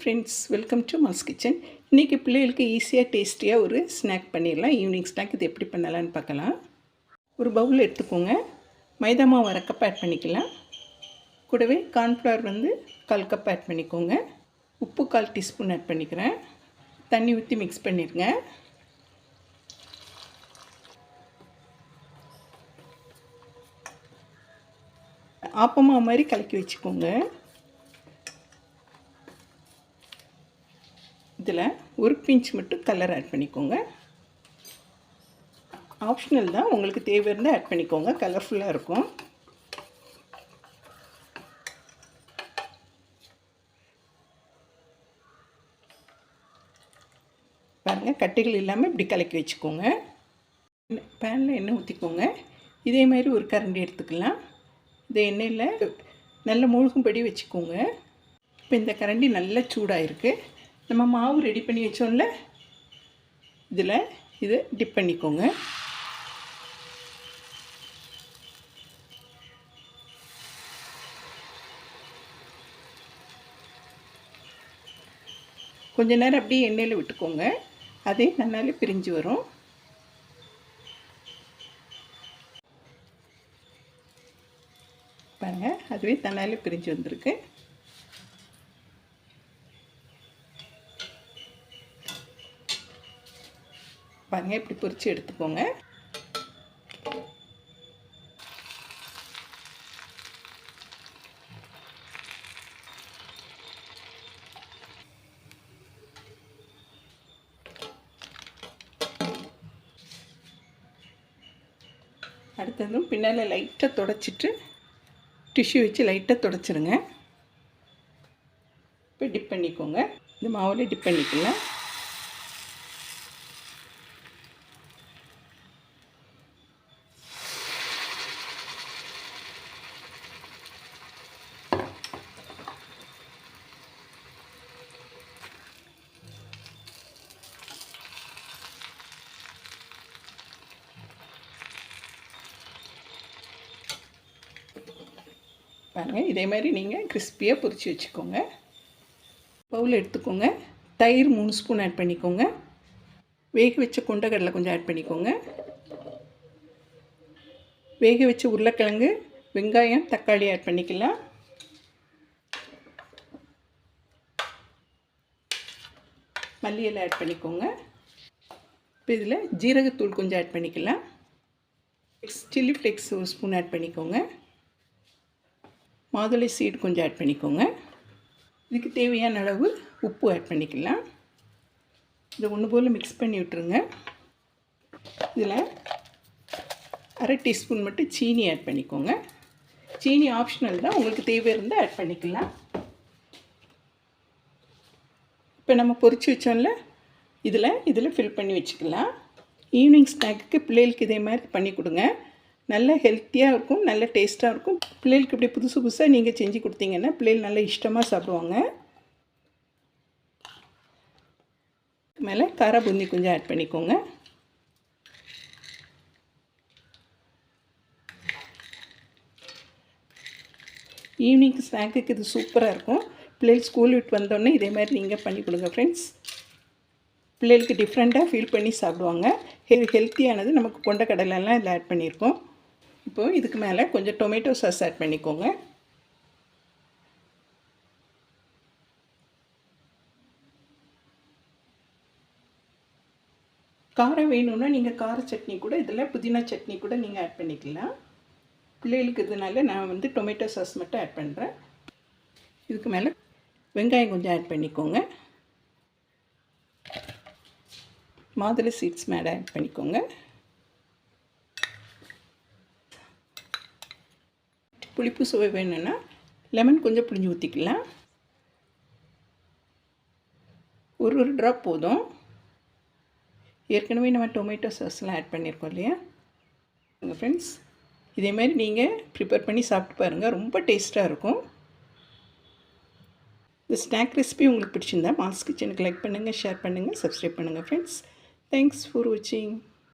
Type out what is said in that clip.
Friends welcome to mass kitchen இன்றைக்கி பிள்ளைகளுக்கு ஈஸியாக டேஸ்டியாக ஒரு ஸ்நாக் பண்ணிடலாம். ஈவினிங் ஸ்நாக் இது எப்படி பண்ணலான்னு பார்க்கலாம். ஒரு பவுல் எடுத்துக்கோங்க. மைதா மாவு அரை கப் ஆட் பண்ணிக்கலாம். கூடவே கார்ன்ஃப்ளவர் வந்து கால் கப் ஆட் பண்ணிக்கோங்க. உப்பு கால் டீஸ்பூன் ஆட் பண்ணிக்கிறேன். தண்ணி ஊற்றி மிக்ஸ் பண்ணிடுங்க. ஆப்பமாக மாதிரி கலக்கி வச்சுக்கோங்க. இதில் ஒரு பிஞ்ச் மட்டும் கலர் ஆட் பண்ணிக்கோங்க. ஆப்ஷனல் தான். உங்களுக்கு தேவை இருந்தால் ஆட் பண்ணிக்கோங்க. கலர்ஃபுல்லாக இருக்கும். பாருங்கள் கட்டைகள் இல்லாமல் இப்படி கலக்கி வச்சுக்கோங்க. பேனில் எண்ணெய் ஊற்றிக்கோங்க இதே மாதிரி ஒரு கரண்டி எடுத்துக்கலாம். இந்த எண்ணெயில் நல்ல மூழ்கும்படி வச்சுக்கோங்க. இப்போ இந்த கரண்டி நல்லா சூடாக இருக்குது நம்ம மாவு ரெடி பண்ணி வச்சோம்ல? இதில் இதை டிப் பண்ணிக்கோங்க. கொஞ்ச நேரம் அப்படியே எண்ணெயில் விட்டுக்கோங்க. அதே நன்னாலே பிரிஞ்சு வரும். பாருங்கள் அதுவே தன்னாலே பிரிஞ்சு வந்திருக்கு. பாருங்கள் இப்படி பொரித்து எடுத்துக்கோங்க. அடுத்ததும் பின்னால் லைட்டாக தொடச்சிட்டு டிஷ்யூ வச்சு லைட்டாக தொடச்சிருங்க. இப்போ டிப் பண்ணிக்கோங்க. இந்த மாவில் டிப் பண்ணிக்கலாம் பாருங்கள் இதே மாதிரி நீங்கள் கிறிஸ்பியாக பொரித்து வச்சுக்கோங்க. பவுல் எடுத்துக்கோங்க. தயிர் மூணு ஸ்பூன் ஆட் பண்ணிக்கோங்க. வேக வச்ச கொண்டக்கடலை கொஞ்சம் ஆட் பண்ணிக்கோங்க. வேக வச்ச உருளைக்கிழங்கு வெங்காயம் தக்காளி ஆட் பண்ணிக்கலாம். மல்லி ஆட் பண்ணிக்கோங்க. இப்போ இதில் ஜீரகத்தூள் கொஞ்சம் ஆட் பண்ணிக்கலாம். சில்லி ஃப்ளேக்ஸ் ஒரு ஸ்பூன் ஆட் பண்ணிக்கோங்க. மாதுளை சீடு கொஞ்சம் ஆட் பண்ணிக்கோங்க. இதுக்கு தேவையான அளவு உப்பு ஆட் பண்ணிக்கலாம். இதை ஒன்று போல் மிக்ஸ் பண்ணி விட்டுருங்க. இதில் அரை டீஸ்பூன் மட்டும் சீனி ஆட் பண்ணிக்கோங்க. சீனி ஆப்ஷனல் தான் உங்களுக்கு தேவை இருந்தால் ஆட் பண்ணிக்கலாம். இப்போ நம்ம பொறிச்சு வச்சோம்ல இதில் இதில் ஃபில் பண்ணி வச்சுக்கலாம். ஈவினிங் ஸ்நாக்குக்கு பிள்ளைகளுக்கு இதே மாதிரி பண்ணி கொடுங்க. நல்ல ஹெல்த்தியாக இருக்கும் நல்ல டேஸ்ட்டாக இருக்கும். பிள்ளைகளுக்கு இப்படி புதுசு புதுசாக நீங்கள் செஞ்சு கொடுத்தீங்கன்னா பிள்ளைகள் நல்லா இஷ்டமாக சாப்பிடுவாங்க. மேலே கார பூந்தி கொஞ்சம் ஆட் பண்ணிக்கோங்க. ஈவினிங் ஸ்நாக்குக்கு இது சூப்பராக இருக்கும். பிள்ளைகள் ஸ்கூல் விட்டு வந்தோடனே இதே மாதிரி நீங்கள் பண்ணி கொடுங்க ஃப்ரெண்ட்ஸ் பிள்ளைகளுக்கு டிஃப்ரெண்ட்டாக ஃபீல் பண்ணி சாப்பிடுவாங்க. ஹெல் ஹெல்த்தியானது நமக்கு கொண்ட கடலெல்லாம் இதில் ஆட் பண்ணியிருக்கோம் இப்போது இதுக்கு மேலே கொஞ்சம் டொமேட்டோ சாஸ் ஆட் பண்ணிக்கோங்க. காரம் வேணும்னா நீங்கள் கார சட்னி கூட இதில் புதினா சட்னி கூட நீங்கள் ஆட் பண்ணிக்கலாம். பிள்ளைகளுக்கு இதனால நான் வந்து டொமேட்டோ சாஸ் மட்டும் ஆட் பண்ணுறேன் இதுக்கு மேலே வெங்காயம் கொஞ்சம் ஆட் பண்ணிக்கோங்க. மாதுளை சீட்ஸ் மேலே ஆட் பண்ணிக்கோங்க. புளிப்பு சுவை வேணும்னா லெமன் கொஞ்சம் புளிஞ்சு ஊற்றிக்கலாம் ஒரு ஒரு ட்ராப் போதும். ஏற்கனவே நம்ம டொமேட்டோ சாஸ்லாம் ஆட் பண்ணியிருக்கோம் இல்லையா? உங்கள் ஃப்ரெண்ட்ஸ் இதேமாதிரி நீங்கள் ப்ரிப்பேர் பண்ணி சாப்பிட்டு பாருங்கள் ரொம்ப டேஸ்ட்டாக இருக்கும். இந்த ஸ்நாக் ரெசிபி உங்களுக்கு பிடிச்சிருந்தா மாஸ் கிச்சனுக்கு லைக் பண்ணுங்கள் ஷேர் பண்ணுங்கள் சப்ஸ்கிரைப் பண்ணுங்கள் ஃப்ரெண்ட்ஸ் தேங்க்ஸ் ஃபார் வாட்சிங்